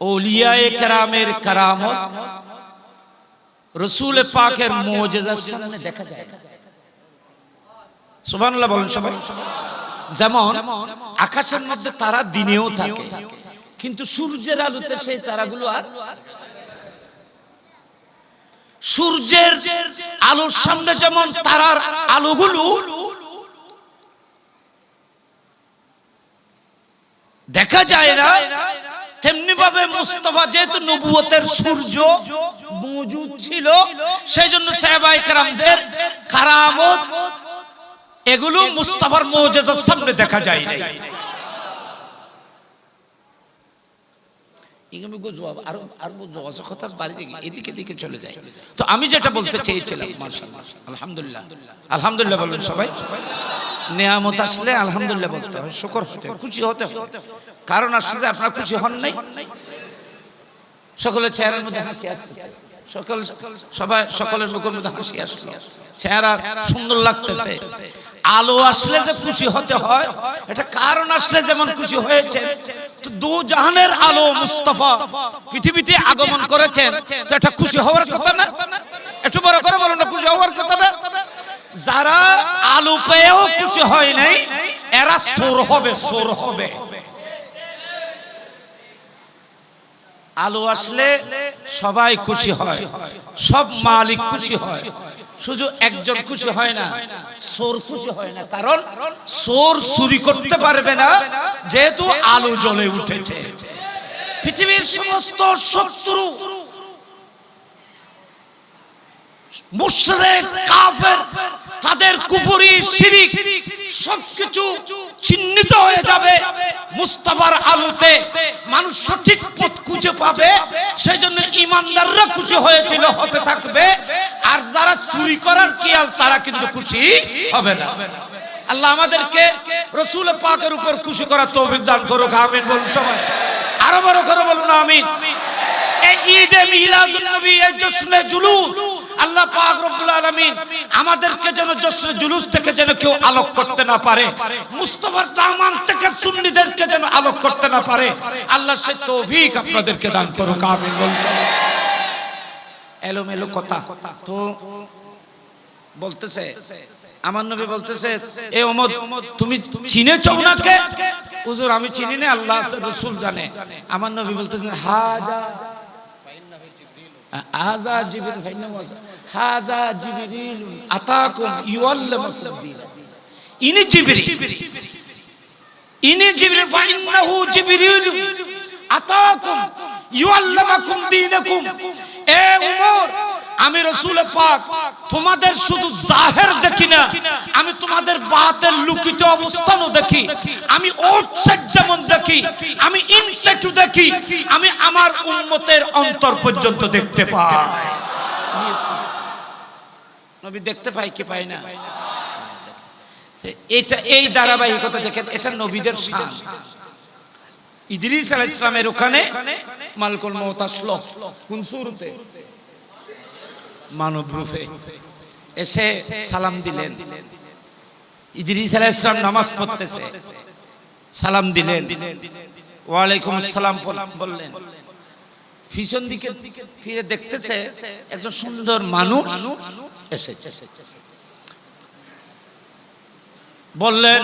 ওলিয়ায়ে কেরামের কারামত রসুল পাকের সামনে দেখা যায়। সবাই। যেমন, আকাশের মধ্যে তারা দিনেও থাকে, কিন্তু সূর্যের আলোতে সেই তারাগুলো আর সূর্যের আলোর সামনে যেমন তারার আলোগুলো, দেখা যায় না তেমনি ভাবে মুস্তফা যেহেতু নবুয়তের সূর্য মজুদ ছিল সেই জন্য সাহেবাই কারামদের কারামত এগুলো মুস্তাফার মৌজেজার সামনে দেখা যায় নাই। ইংরেজি বুঝব, আরও আরও বুঝব, অসৎ কথা এদিকে দিকে চলে যায়। তো আমি যেটা বলতে চেয়েছিলাম মাশাআল্লাহ, আলহামদুলিল্লাহ। আলহামদুলিল্লাহ বলবেন সবাই। নিয়ামত আসলে আলহামদুলিল্লাহ বলতে হবে শুকর হতে খুশি হতে কারণ আসছে যে আপনার খুশি হন নাই। সকলের চেহারার মধ্যে হাসি আসতেছে। সকল সবাই সকলের মুখের মধ্যে হাসি আসছে চেহারা সুন্দর লাগতেছে। আলো আসলে যে খুশি হতে হয়, এটা কারণ আসলে যেমন খুশি হয়েছে দু জাহানের আলো মুস্তফা পৃথিবীতে আগমন করেছেন তো এটা খুশি হওয়ার কথা না? একটু বড় করে বলুন না খুশি হওয়ার কথা না? যারা আলো খুশি হয় নাই, এরা সোর হবে সোর হবে। আলো আসলে সবাই খুশি হয়, সব মালিক খুশি হয়, শুধু একজন খুশি হয় না, সোর খুশি হয় না, কারণ সোর চুরি করতে পারবে না, যেহেতু আলো জ্বলে উঠেছে। পৃথিবীর সমস্ত শত্রু তাদের কুফরি, শিরিক সবকিছু চিহ্নিত হয়ে যাবে মুস্তাফার আলোতে। মানুষ সঠিক পথ খুঁজে পাবে সেই জন্য ইমানদাররা খুশি হয়েছিল, হতে থাকবে। আর যারা চুরি করার কিয়াল তারা কিন্তু খুশি হবে না। আল্লাহ আমাদেরকে রসুল পাকের উপর খুশি করার তৌফিক দান করুক, আমিন বলুন সবাই। আরও বড় করে বলুন, আমিন। এই ঈদে মিলাদুন নবী, এই জশ্নে জুলুস আল্লাহ পাক রব্বুল আলামিন আমাদেরকে যেন জশ্নে জুলুস থেকে যেন কেউ আলোক করতে না পারে, মুস্তাফার দামান থেকে সুন্নিদেরকে যেন আলোক করতে না পারে, আল্লাহ সে তৌফিক আপনাদেরকে দান করুক, আমিন। এলোমেলো কথা। তো বলতেছে, আমার নবী বলতেছে, এ ওমর, তুমি চিনেছ ওনাকে? হুজুর, আমি চিনি না, আল্লাহ রাসূল জানে। আমার নবী বলতেছেন হাজা হাজা জিবরিল ফাইন্না হাজা জিবরিল আতাকুম ইউআল্লিমুকুম দীন। ইনি জিবরিল। ইনি জিবরিল ফাইন্নাহু জিবরিল। আতাকুম ইউআল্লিমুকুম দীনাকুম। এ ওমর আমি রসুল পাক, তোমাদের শুধু জাহের দেখি না, আমি তোমাদের বাতের লুকিত অবস্থানও দেখি, আমি আউটসাইড যেমন দেখি, আমি ইনসাইড দেখি, আমি আমার উম্মতের অন্তর পর্যন্ত দেখতে পাই। নবী দেখতে পাই কি পাই না? এটা এই ধারাবাহিকতা দেখেন, এটা নবীদের শান। ইদ্রিস আলাইহিস ওখানে মালকুল মউত আসলো, কোন মানব রূপে। এসে সালাম দিলেন। ইদ্রিস আলাইহিস সালাম নামাজ পড়তেছে। সালাম দিলেন। ওয়ালাইকুম আসসালাম বললেন। পিছন দিকে ফিরে দেখতেছে একজন সুন্দর মানুষ এসেছে। বললেন,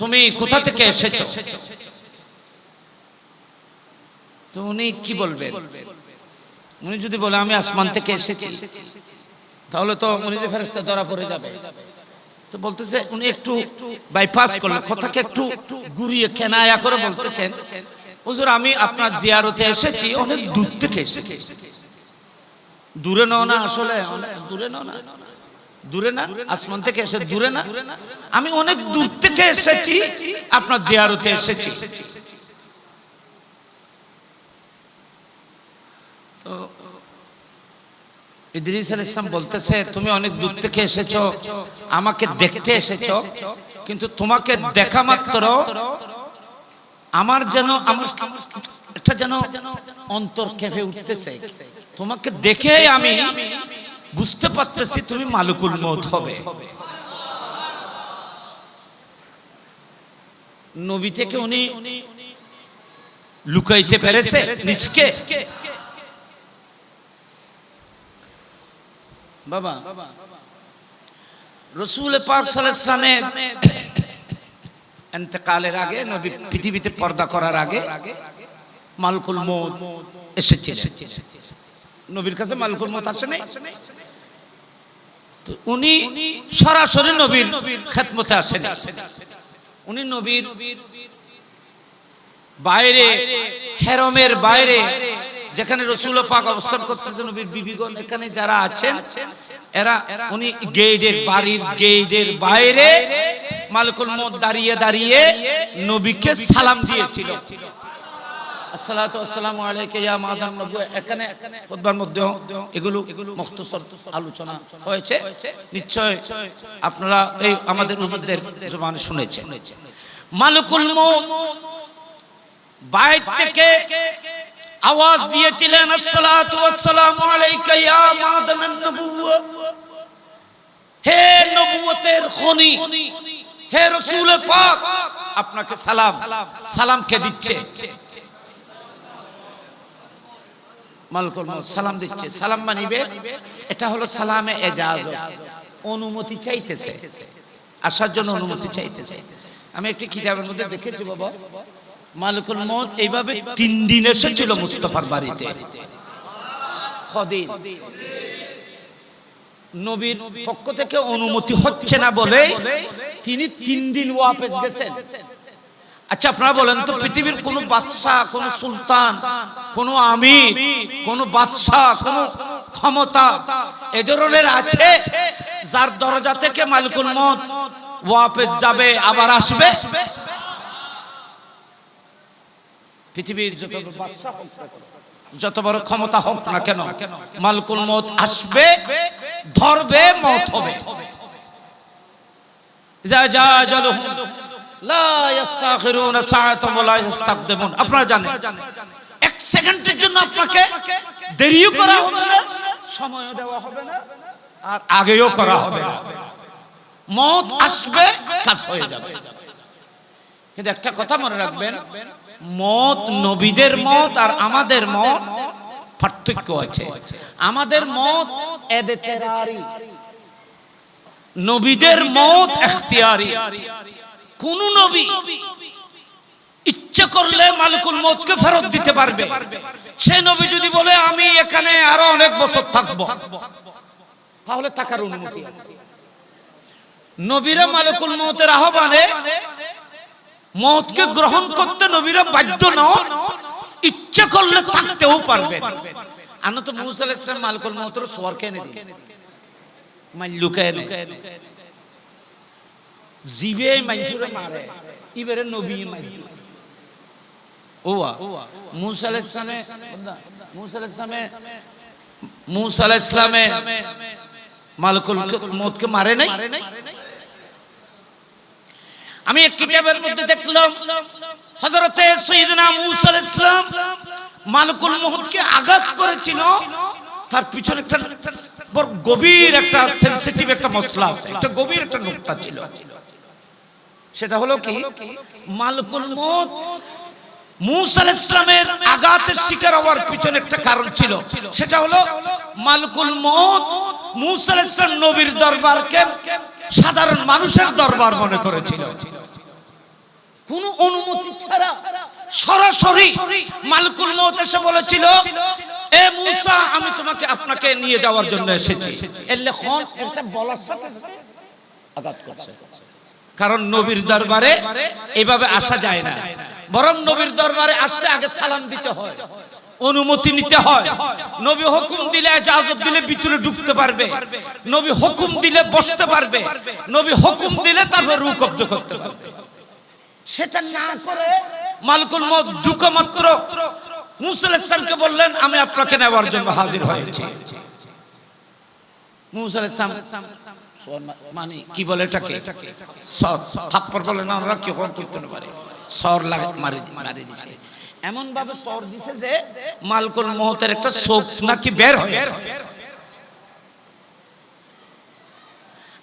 তুমি কোথা থেকে এসেছ? তো উনি কি বলবেন? উনি যদি বলে, আমি আসমান থেকে এসেছি, তাহলে তো উনি যে ফেরেস্তা ধরা পড়ে যাবে। তো বলতেছে, উনি একটু বাইপাস করলেন, কথাকে একটু ঘুরিয়ে কেনায়া করে বলতেছেন, হুজুর, আমি আপনার জিয়ারতে এসেছি, অনেক দূর থেকে এসেছি। দূরে নও না আসলে, দূরে নও না। দূরে না, আসমান থেকে এসে দূরে না। আমি অনেক দূর থেকে এসেছি, আপনার জিয়ারতে এসেছি। তো ইদ্রিস আল ইসলাম বলতেছে তুমি অনেক দূর থেকে এসেছ আমাকে দেখতে এসেছ কিন্তু তোমাকে দেখা মাত্র আমার যেন আমার একটা যেন অন্তর কেঁপে উঠতেছে। তোমাকে দেখে আমি বুঝতে পারতেছি তুমি মালুকুল মত হবে। নবী থেকে উনি লুকাইতে পেরেছে নিজকে। বাবা, রসুল পাক সাল্লামের এতেকালের আগে পৃথিবীতে পর্দা করার আগে মালকুল মৌত এসেছিল নবীর কাছে মালকুল মৌত আসে নাই? উনি সরাসরি নবীর খেদমতে আসেন। উনি নবীর বাইরে, হেরমের বাইরে যেখানে রসুল পাক অবস্থান করতেছেন নবীর বিবিগণ, এখানে যারা আছেন, এরা উনি গেইডের বাড়ির গেইডের বাইরে মালিকুল মত দাঁড়িয়ে দাঁড়িয়ে নবীকে সালাম দিয়েছিল। মালিকুল বাইর থেকে আওয়াজ দিয়েছিলেন আপনাকে সালাম। সালাম কে দিচ্ছে? সালাম দিচ্ছে। সালাম মানিবে? এটা হলো সালামে এজাজ অনুমতি চাইতেছে। আসার জন্য অনুমতি চাইতেছে। আমি একটি কিতাবের মধ্যে দেখেছি বাবা। মালিকুল মউত এইভাবে তিন দিন এসেছিল মুস্তফার বাড়িতে। কদিন? নবীর পক্ষ থেকে অনুমতি হচ্ছে না বলে তিনি তিন দিন ওয়াপেস গেছেন। আচ্ছা আপনারা বলেন তো পৃথিবীর কোন বাদশাহ কোন সুলতান কোন আমির কোন বাদশাহ কোন ক্ষমতা এ ধরনের আছে যার দরজা থেকে মালিকুল মত ওয়াপেস যাবে আবার আসবে? পৃথিবীর যত বাদশাহ হোক না কেন, যত বড় ক্ষমতা হোক না কেন মালকুল মত আসবে ধরবে মত হবে। যা যা জালু লা ইস্তাখিরুনা সাআতাম ওয়া লা ইস্তাকদিমুন। আপনারা জানেন এক সেকেন্ডের জন্য আপনাকে দেরিও করা হবে না সময়ও দেওয়া হবে না আর আগেও করা হবে না। মত আসবে কাজ হয়ে যাবে। কিন্তু একটা কথা মনে রাখবেন মত, নবীদের মত আর আমাদের মত পার্থক্য আছে। আমাদের মত নবীদের মত এখতিয়ারি। কোন নবী ইচ্ছে করলে মালিকুল মতকে ফেরত দিতে পারবে। সে নবী যদি বলে, আমি এখানে আরও অনেক বছর থাকব। তাহলে থাকার অনুমতি নবীরা মালিকুল মতের আহ্বানে মতকে গ্রহণ করতে নবীরা বাধ্য নন ইচ্ছে করলে থাকতেও পারবে আনা তো মুসা আলাইহিস সালাম মালিকুল মতের সওয়ার কেনে দি মাল্লু কেনে জিবে মাইসুরে মারে। ইবারে নবী মাইজি ওয়া মুসা আলাইহিস সালামে মুসা আলাইহিস সালামে মুসা আলাইহিস সালামে মালিকুল মতকে মারে নাই? আমি এক কিতাবের মধ্যে দেখলাম, হযরতে সৈয়দনা মূসা আলাইহিস সালাম মালিকুল মউতকে আঘাত করেছিল। তার পিছনে একটা বড় গভীর একটা সেনসিটিভ একটা মশলা আছে, একটা গভীর একটা নুকতা ছিল। সেটা হলো কি, মালিকুল মউত মুসা আলাইহিস সালামের আঘাতের শিকার হওয়ার পিছনে একটা কারণ ছিল। সেটা হলো মালিকুল মউত মুসা আলাইহিস সালাম নবীর দরবারকে সাধারণ মানুষের দরবার মনে করেছিল। কোন অনুমতি ছাড়া সরাসরি মালিকুল মউত এসে বলেছিল এ মুসা আমি তোমাকে আপনাকে নিয়ে যাওয়ার জন্য এসেছি। একটা বলার সাথে সাথে আঘাত করছে। কারণ নবীর দরবারে এভাবে আসা যায় না। বরং নবীর দরবারে আসতে আগে সালাম দিতে হয় অনুমতি নিতে হয়। নবী হুকুম দিলে ইজাজত দিলে ভিতরে ঢুকতে পারবে। নবী হুকুম দিলে বসতে পারবে। নবী হুকুম দিলে তারপর রু কব্জ করতে পারবে। সেটা না করে মালকুল মত ঢুকে মাত্র মুসা বললেন, আমি আপনাকে নেওয়ার জন্য হাজির হয়েছি। মানে কি বলে এটাকে? বলে, না মারি দিছে। সর দিছে যে মালকুল মহতের একটা চোখ নাকি বের হয়ে গেছে।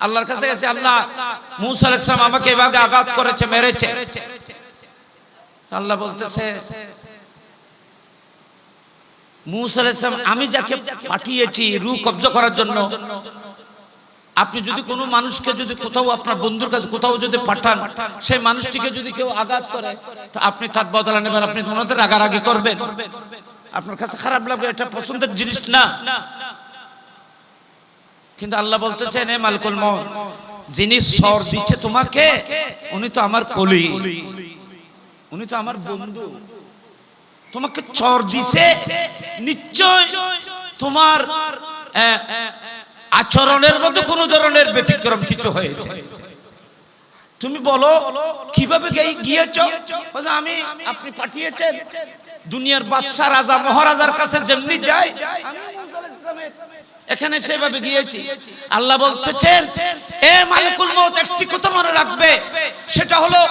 আল্লাহর কাছে গেছে আল্লাহ মুসা আলাইহিস সালাম আমাকে এভাবে আঘাত করেছে মেরেছে। আল্লাহ বলতেছে মুসা আলাইহিস সালাম আমি যাকে পাঠিয়েছি রু কবজা করার জন্য আপনি যদি কোনো মানুষকে যদি কোথাও আপনার বন্ধুর কাছে কোথাও যদি পাঠান সেই মানুষটিকে যদি কেউ আঘাত করে তো আপনি তার বদলা নেবেন আপনি ওনাদের রাগারাগি করবেন। আপনার কাছে খারাপ লাগবে এটা পছন্দের জিনিস না। কিন্তু আল্লাহ বলতেছেন এ মালকুল মন যিনি সর দিচ্ছে তোমাকে উনি তো আমার কলি। উনি তো আমার বন্ধু। তোমাকে চর দিছে নিশ্চয় তোমার আচরণের মধ্যে কোনো ধরনের ব্যতিক্রম কিছু হয়েছে? তুমি বলো কীভাবে গিয়ে- গিয়েছ? বলে, আমি আপনি পাঠিয়েছেন। দুনিয়ার বাদশা রাজা মহারাজার কাছে যেমনি যায় আমি এখানে সেভাবে গিয়েছি। আল্লাহ বলতেছেন, এ মালিকুল মউত, একটি কথা মনে রাখবে। সেটা হলো,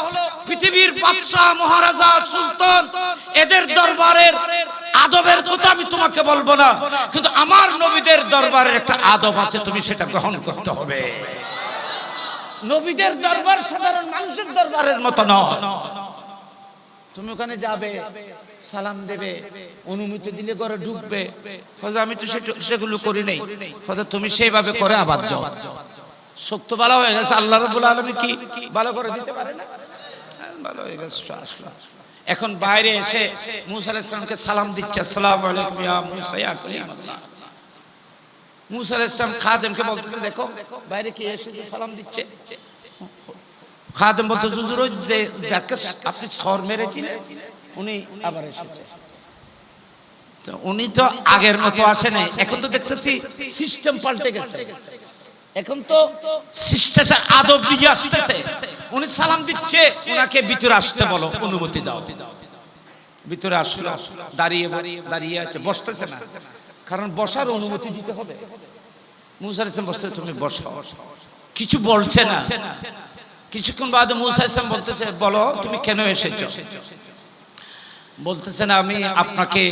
পৃথিবীর বাদশা মহারাজা, সুলতান, এদের দরবারের আদবের কথা আমি তোমাকে বলব না। কিন্তু আমার নবীদের দরবারের একটা আদব আছে, তুমি সেটা গ্রহণ করতে হবে। নবীদের দরবার সাধারণ মানুষের দরবারের মতো নয়। তুমি ওখানে যাবে সালাম দেবে অনুমতি দিলে ঘরে ঢুকবে। হয়তো আমি তো সেগুলো করি নাই। হয়তো তুমি সেইভাবে করে আবার যাও। শক্ত ভালো হয়ে গেছে আল্লাহ রাব্বুল আলামিন কি ভালো করে দিতে পারে না? হ্যাঁ, ভালো হয়ে গেছে আসলো। এখন বাইরে এসে মুসা আলাইহিস সালামকে সালাম দিচ্ছে আসসালামু আলাইকুম ইয়া মুসা ইয়া কালিমাল্লাহ মুসা আলাইহিস সালাম খাদেমকে বলতেছে দেখো বাইরে কে এসে সালাম দিচ্ছে? খাদেম বলতে হুজুর, ওই যে যাকে আপনি সর মেরেছিলেন, উনি আবার এসেছে। উনি তো আগের মতো আসে নাই, এখন তো দেখতেছি সিস্টেম পাল্টে গেছে। এখন তো সিস্টেম আদব নিয়ে আসতেছে। উনি সালাম দিচ্ছে, উনাকে ভিতরে আসতে বলো, অনুমতি দাও। ভিতরে আসলো, দাঁড়িয়ে দাঁড়িয়ে আছে, বসতেছে না। কারণ বসার অনুমতি দিতে হবে। মুসার বসতে তুমি বসো। কিছু বলছে না। কিছুক্ষণ বাদে মুসা ইসলাম বলতেছে, বলো, তুমি কেন এসেছ? বলতেছেন, আমি আপনাকে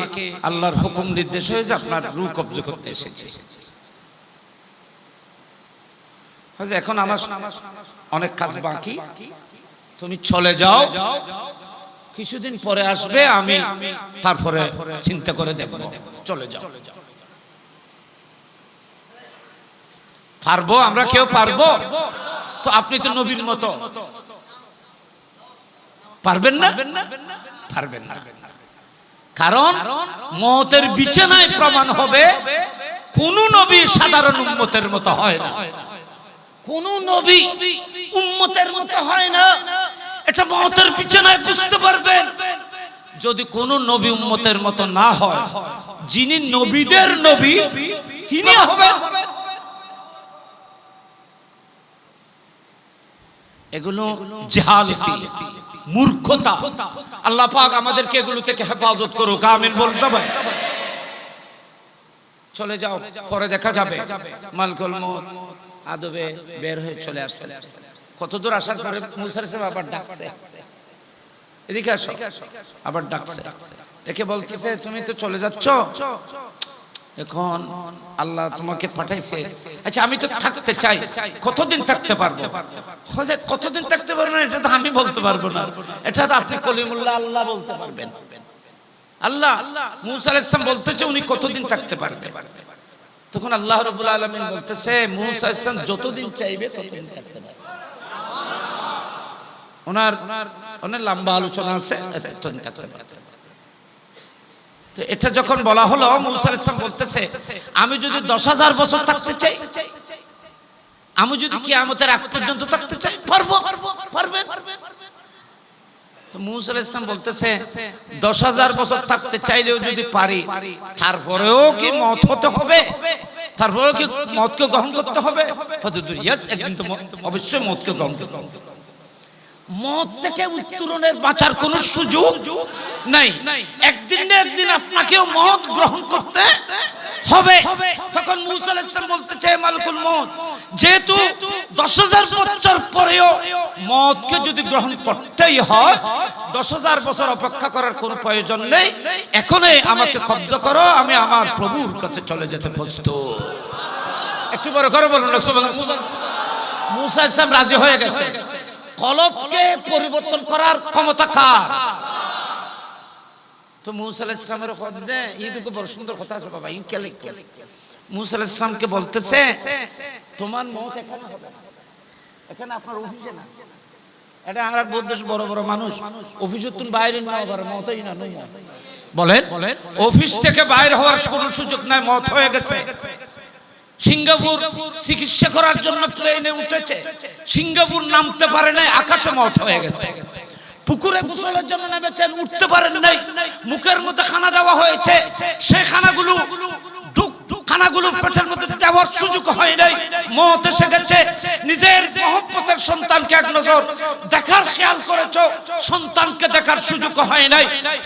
আল্লাহর হুকুম নির্দেশ হয়েছে, আপনার রু কবজ করতে এসেছি। এখন আমার অনেক কাজ বাকি। তুমি চলে যাও। কিছুদিন পরে আসবে, আমি তারপরে চিন্তা করে দেখব। চলে যাও। পারব? আমরা কেউ পারব? তো আপনি তো নবীর মতো। পারবেন না? পারবেন না। কারণ মতের বিছানায় প্রমাণ হবে, কোন নবী সাধারণ উম্মতের মতো হয় না। কোন নবী উম্মতের মতো হয় না। এটা মতের বিছানায় বুঝতে পারবেন। যদি কোন নবী উম্মতের মতো না হয়, যিনি নবীদের নবী, তিনি হবেন এগুলো জাহালতি মূর্খতা। আল্লাহ পাক আমাদেরকে এগুলো থেকে হেফাজত করুক। আমিন বল সবাই। চলে যাও পরে দেখা যাবে। মালকুল মত আদবে বের হয়ে চলে আসতে কত দূর আসার পরে মুসার সাহেব আবার ডাকছে। এদিকে আসো। আবার ডাকছে। একে বলতেছে তুমি তো চলে যাচ্ছ? এখন আল্লাহ তোমাকে পাঠাইছে। আচ্ছা আমি তো থাকতে চাই। কতদিন থাকতে পারব? কতদিন থাকতে পারব না, এটা তো আমি বলতে পারব না। এটা তো আপনি কলিমুল্লাহ, আল্লাহ বলতে পারবেন। আল্লাহ, মুসা আলাইহিস সালাম বলতেছে উনি কতদিন থাকতে পারবে তখন আল্লাহ রাব্বুল আলামিন বলতেছে, মুসা আলাইহিস সালাম যতদিন চাইবে ততদিন থাকতে পারবে। ওনার অনেক লম্বা আলোচনা আছে ততদিন থাকতে পারবে। তো এটা যখন বলা হলো, মুসা আলাইহিস সালাম বলতেছে, আমি যদি দশ হাজার বছর থাকতে চাই, আমি যদি কিয়ামতের আগ পর্যন্ত থাকতে চাই, পারব, পারবেন? তো মুসা আলাইহিস সালাম বলতেছে, দশ হাজার বছর থাকতে চাইলেও যদি পারি, তারপরেও কি মত হতে হবে? তারপরেও কি মতকে গ্রহণ করতে হবে? একদিন তো অবশ্যই মতকে গ্রহণ করতে হবে মত থেকে উত্তরণের বাঁচার কোনো সুযোগ নাই। একদিন না একদিন আপনাকেও মত গ্রহণ করতে হবে। তখন মুসা আলাইহিস সালাম বলতে চায়, মালিকুল মত যেহেতু দশ হাজার বছর পরেও মতকে যদি গ্রহণ করতেই হয়, দশ হাজার বছর অপেক্ষা করার কোনো প্রয়োজন নেই। এখনই আমাকে কব্জা করো, আমি আমার প্রভুর কাছে চলে যেতে প্রস্তুত। একটু বড় করে বলুন। মুসা ইসলাম রাজি হয়ে গেছে। কলবকে পরিবর্তন করার ক্ষমতা কার? তো মুসা ইসলামের যে এই দুটো বড় সুন্দর কথা আছে বাবা ই কেলে কেলে মুসা ইসলামকে বলতেছে তোমার মত এখানে হবে না। এখানে আপনার অফিসে না। এটা এক বড় বড় মানুষ অফিসের তুমি বাইরে না হবার মতই না নই না। বলেন বলেন অফিস থেকে বাইরে হওয়ার কোনো সুযোগ নাই মত হয়ে গেছে। সিঙ্গাপুর চিকিৎসা করার জন্য প্লেনে উঠেছে। সিঙ্গাপুর নামতে পারে নাই আকাশে মত হয়ে গেছে। পুকুরে গোসলের জন্য নেমেছেন, উঠতে পারেন নাই। মুখের মধ্যে খানা দেওয়া হয়েছে। সেই খানাগুলো খানাগুলো পেটের মধ্যে দেওয়ার সুযোগ হয় নাই। মত এসে গেছে, নিজের মহব্বতের সন্তানকে এক নজর দেখার খেয়াল করেছ, সন্তানকে দেখার সুযোগ হয় নাই।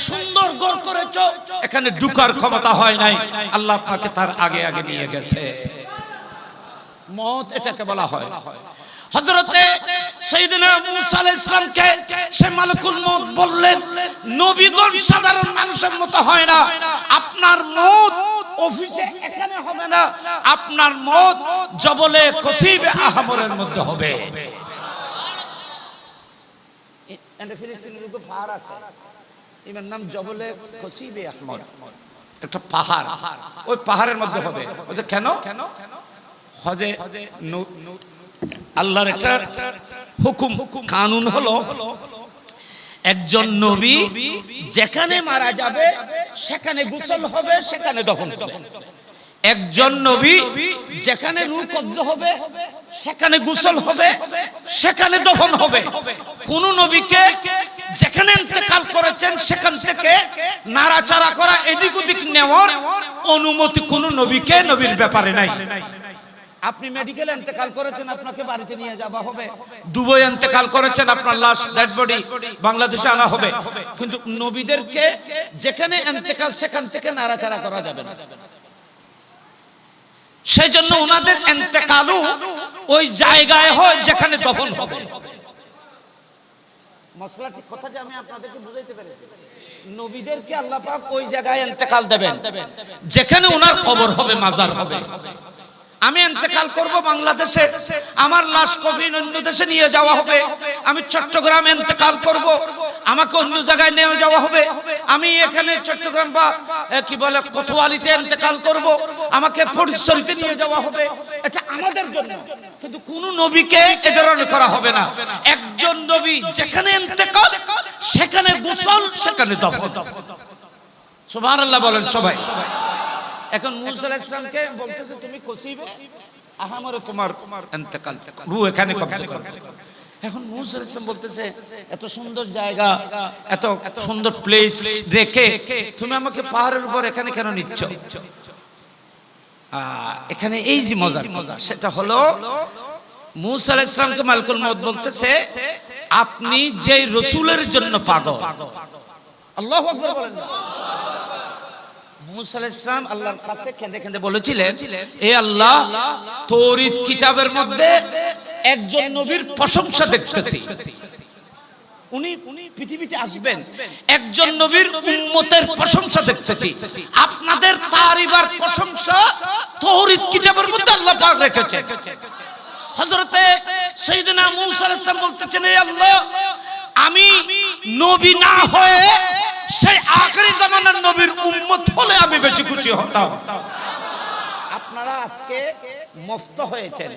সুন্দর গড় করেছ, এখানে ঢুকার ক্ষমতা হয় নাই। আল্লাহ আপনাকে তার আগে আগে নিয়ে গেছে। মত এটাকে বলা হয় হযরতে সাইয়েদনা মূসা আলাইহিস সালামকে সে মালিকুল মউত বললেন নবীগণ সাধারণ মানুষের মতো হয় না। আপনার মত অফিসে এখানে হবে না। আপনার মত জবলে কসিবে আহমরের মধ্যে হবে। ফিলিস্তিনের উপর পাহাড় আছে। এর নাম জবলে কসিবে আহমর একটা পাহাড়। ওই পাহাড়ের মধ্যে হবে। ওদের কেন? কেন? হজে নু- আল্লাহর একটা হুকুম, কানুন হলো একজন নবী যেখানে মারা যাবে, সেখানে গোসল হবে, সেখানে দফন হবে। একজন নবী যেখানে রূহ কব্জ হবে, সেখানে গোসল হবে, সেখানে দফন হবে। কোন নবীকে যেখানে ইন্তেকাল করেছেন, সেখান থেকে নাড়াচাড়া করা এদিক ওদিক নেওয়ার অনুমতি কোন নবীকে নবীর ব্যাপারে নাই। আপনি মেডিকেল ইন্তেকাল করেছেন আপনাকে বাড়িতে নিয়ে যাওয়া হবে। দুবাই ইন্তেকাল করেছেন আপনার লাশ ডেড বডি বাংলাদেশে আনা হবে। কিন্তু নবীদেরকে যেখানে ইন্তেকাল সেখান থেকে নাড়াচাড়া করা যাবে না। সেই জন্য ওনাদের ইন্তেকালও ওই জায়গায় হয় যেখানে দফন হবে। মশলাটি কথাটা আমি আপনাদেরকে বুঝাইতে পেরেছি। নবীদেরকে আল্লাহ পাক ওই জায়গায় ইন্তেকাল দেবেন। যেখানে ওনার কবর হবে মাজার হবে। আমি ইন্তেকাল করব বাংলাদেশে। আমার লাশ কফিন অন্য দেশে নিয়ে যাওয়া হবে। আমি চট্টগ্রামে ইন্তেকাল করব। আমাকে অন্য জায়গায় নিয়ে যাওয়া হবে। আমি এখানে চট্টগ্রাম বা কি বলে কোতোয়ালিতে ইন্তেকাল করব। আমাকে ফরিদশরীতে নিয়ে যাওয়া হবে। এটা আমাদের জন্য। কিন্তু কোন নবীকে এ ধরনের করা হবে না। একজন নবী যেখানে ইন্তেকাল সেখানে গোসল সেখানে দফন। সুবহানাল্লাহ বলেন সবাই। এখন মুসা ইসলামকে বলতেছে, তুমি কসিবে আহামরে তোমার ইন্তেকাল, রূহ এখানে এখন মুসা ইসলাম বলতেছে, এত সুন্দর জায়গা, এত সুন্দর প্লেস রেখে তুমি আমাকে পাহাড়ের উপর এখানে কেন নিচ্ছ? এখানে এই যে মজা মজা সেটা হলো মুসা ইসলামকে মালকুল মউত বলতেছে, আপনি যে রসুলের জন্য পাগল। আল্লাহু আকবার বলেন মুসা আল্লাহর কাছে কেঁদে কেঁদে বলেছিলেন এ আল্লাহ তৌরিত কিতাবের মধ্যে একজন নবীর প্রশংসা দেখতেছি। উনি পৃথিবীতে আসবেন। একজন নবীর উম্মতের প্রশংসা দেখতেছি। আপনাদের তারিবার প্রশংসা তৌরিত কিতাবের মধ্যে আল্লাহ পাক রেখেছেন। হযরতে সাইয়েদনা মূসা আলাইহিস সালাম বলতেছেন হে আল্লাহ আমি নবী না হয়ে সেই আখেরি জামানার নবীর উম্মত হলে আমি বেশি খুশি হতাম। আপনারা আজকে মুফত হয়েছেন।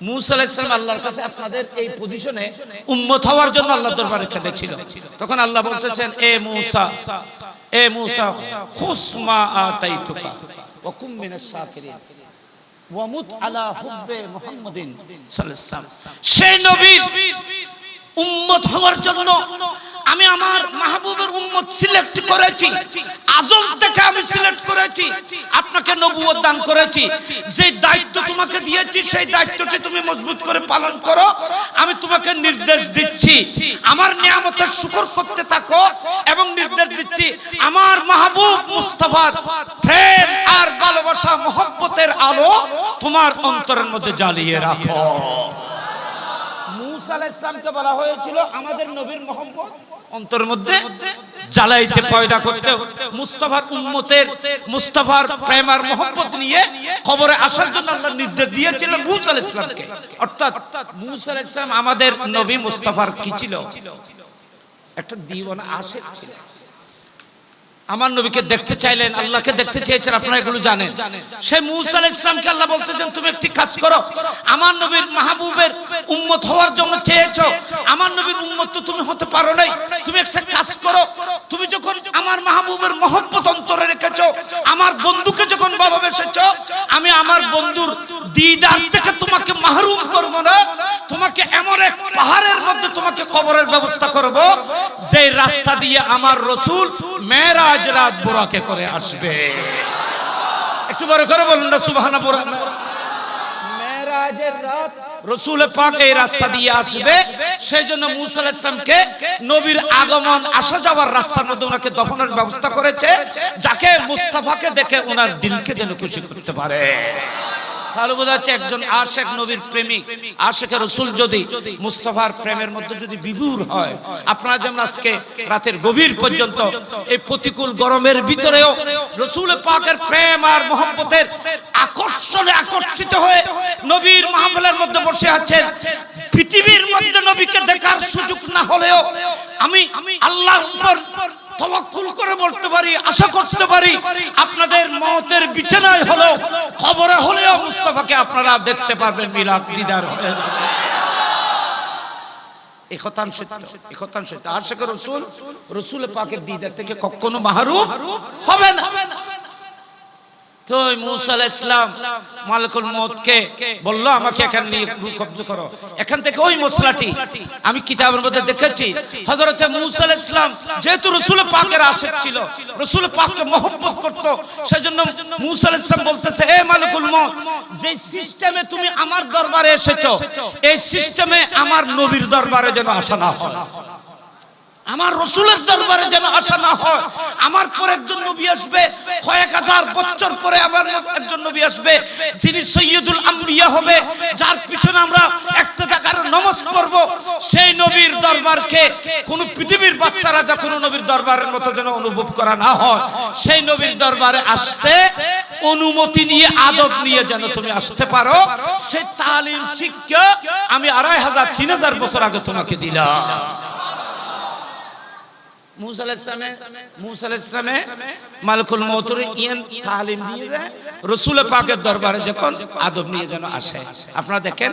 মুসা আলাইহিস আল্লাহর কাছে আপনাদের এই পজিশনে উম্মত হওয়ার জন্য আল্লাহ দরবারে খেলেছিল তখন আল্লাহ বলতেছেন এ মুসা এ মুসা খুসমা আতাইতুকা ওয়া কুম মিনাশ শাকিরিন ওয়ামুত আলা হুব্বে মুহাম্মাদিন সাল্লাল্লাহু আলাইহি সেই নবীর উম্মত হওয়ার জন্য আমি আমার মাহবুবের উম্মত সিলেক্ট করেছি। আজল থেকে আমি সিলেক্ট করেছি। আপনাকে নবুয়ত দান করেছি। যে দায়িত্ব তোমাকে দিয়েছি, সেই দায়িত্বটি তুমি মজবুত করে পালন করো। আমি তোমাকে নির্দেশ দিচ্ছি। আমার নিয়ামতের শুকর করতে থাকো এবং নির্দেশ দিচ্ছি, আমার মাহবুব মুস্তাফার প্রেম আর ভালোবাসা, মোহব্বতের আলো তোমার অন্তরের মধ্যে জ্বালিয়ে রাখো। মুসা আলাইহিস সালামকে বলা হয়েছিল আমাদের নবীর মোহাম্মদ অন্তর মধ্যে জ্বালাইতে পয়দা করতে মুস্তফার উম্মতের মুস্তফার প্রেম আর মোহব্বত নিয়ে খবরে আসার জন্য আল্লাহ নির্দেশ দিয়েছিলেন মুসা আলাইহিস সালামকে অর্থাৎ মুসা আলাইসলাম আমাদের নবী মুস্তফার কি ছিল? একটা দিওয়ানা ছিল। আমার নবীকে দেখতে চাইলেন, আল্লাহকে দেখতে চেয়েছেন, আপনারা এগুলো জানেন। সে মুসা ইসলামকে আল্লাহ বলতেছেন তুমি একটি কাজ করো, আমার নবীর মাহবুবের উম্মত হওয়ার জন্য চেয়েছো, আমার নবীর উম্মত তো তুমি হতে পারো নাই। তুমি একটা কাজ করো, তুমি যখন আমার মাহবুবের মহব্বত অন্তরে রেখেছো, আমার বন্ধুকে যখন ভালোবেসেছো, আমি আমার বন্ধুর দিদার থেকে তোমাকে মাহরুম করব না, তোমাকে এমন এক পাহাড়ের মধ্যে তোমাকে কবরের ব্যবস্থা করব যে রাস্তা দিয়ে আমার রসুল মেরাজ রাত বোরাকে করে আসবে। একটু বড় করে বলুন না সুবাহানা বোরা মেরাজের রাত। রসুল পাক এই রাস্তা দিয়ে আসবে। সেই জন্য মুসা ইসলামকে নবীর আগমন আসা যাওয়ার রাস্তার মধ্যে ওনাকে দফনের ব্যবস্থা করেছে যাকে মুস্তাফাকে দেখে ওনার দিলকে যেন খুশি করতে পারে। তাহলে বোঝা যাচ্ছে একজন নবীর প্রেমিক। রসুল যদি মুস্তফার প্রেমের মধ্যে যদি বিভুর হয়, আপনারা যেমন আজকে রাতের গভীর পর্যন্ত এই প্রতিকূল গরমের ভিতরেও রসুল পাকের প্রেম আর মোহব্বতের আকর্ষণে আকর্ষিত হয়ে নবীর মাহফিলের মধ্যে বসে আছেন। পৃথিবীর মধ্যে নবীকে দেখার সুযোগ না হলেও আমি আল্লাহর পারি, আশা করতে পারি, আপনাদের মতের বিছানায় হলো, খবরে হলেও মুস্তফাকে আপনারা দেখতে পারবেন মিলাদ দিদার হয়ে আর শেখ রসুল রসুল পাকের দিদার থেকে কখনো মাহরুম হবে না। তো মুসা বলল, আমাকে এখানে থেকে ওই আমি কিতাবের দেখেছি। যেহেতু রাসূল ছিল সেজন্য যে সিস্টেমে তুমি আমার দরবারে এসেছ, এই সিস্টেমে আমার নবীর দরবারে যেন আসা না হয়। আমার রসুলের দরবারে যেন আসা না হয়, আমার পর একজন নবী আসবে, কয়েক হাজার বছর পরে আমার একজন নবী আসবে, যিনি সৈয়দুল আম্বিয়া হবে, যার পিছনে আমরা একটা টাকার নমজ পড়ব, সেই নবীর দরবারকে কোন পৃথিবীর বাচ্চারা যা কোনো নবীর দরবারের মতো যেন অনুভব করা না হয়, সেই নবীর দরবারে আসতে অনুমতি নিয়ে, আদব নিয়ে যেন তুমি আসতে পারো সেই তালিম শিক্ষা আমি আড়াই হাজার, তিন হাজার বছর আগে তোমাকে দিলাম। মালিকুল রাসূল পাকের দরবারে যখন আদব নিয়ে যেন আসে আপনারা দেখেন